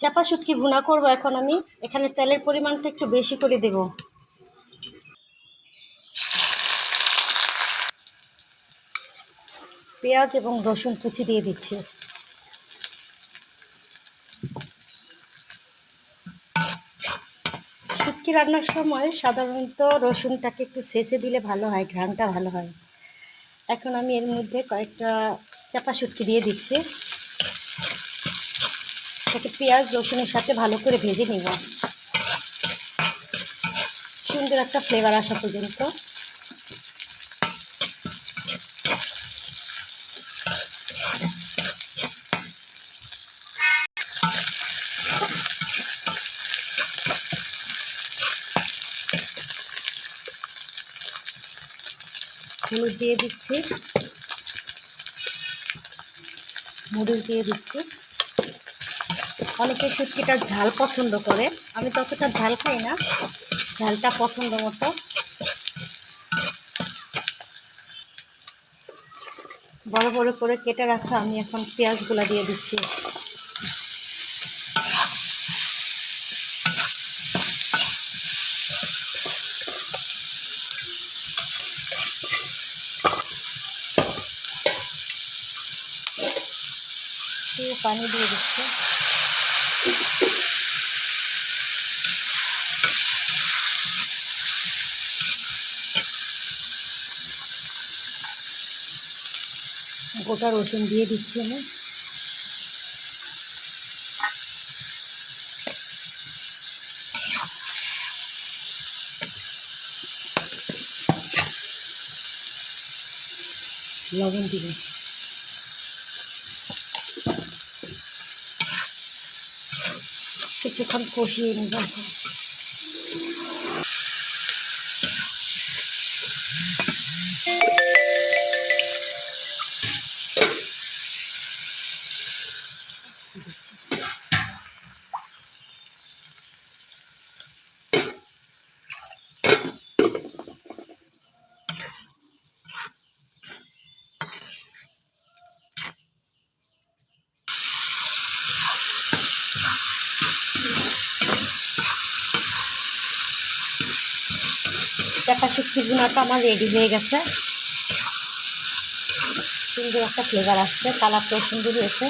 চাপা শুটকি ভুনা করব এখন আমি। এখানে তেলের পরিমাণটা একটু বেশি করে দেব। পেঁয়াজ এবং রসুন কুচি দিয়ে দিচ্ছি। শুটকি রান্নার সময় সাধারণত রসুনটাকে একটু ছেঁচে দিলে ভালো হয়, ঘ্রাণটা ভালো হয়। এখন আমি এর মধ্যে কয়েকটা চাপা শুটকি দিয়ে দিচ্ছি। এটাকে পেঁয়াজ, রসুনের সাথে ভালো করে ভেজে নিব। সুন্দর একটা ফ্লেভার আসা পর্যন্ত। হলুদ দিয়ে দিচ্ছি। মরিচ দিয়ে দিচ্ছি। অনেকে শুটকিটা ঝাল পছন্দ করে। আমি ততটা ঝাল খাই না, ঝালটা পছন্দ মতো। বড় বড় করে কেটে রাখা আমি এখন পেঁয়াজগুলো দিয়ে দিচ্ছি। পানি দিয়ে দিচ্ছি। গোটা রসুন দিয়ে দিচ্ছি আমি। লবণ দিব কিছুক্ষণ কষিয়ে নিব এখন। চাপা শুক্তি গুঁড়াটা আমার রেডি হয়ে গেছে। সুন্দর একটা ফ্লেভার আসছে কালারটাও সুন্দর হয়েছে।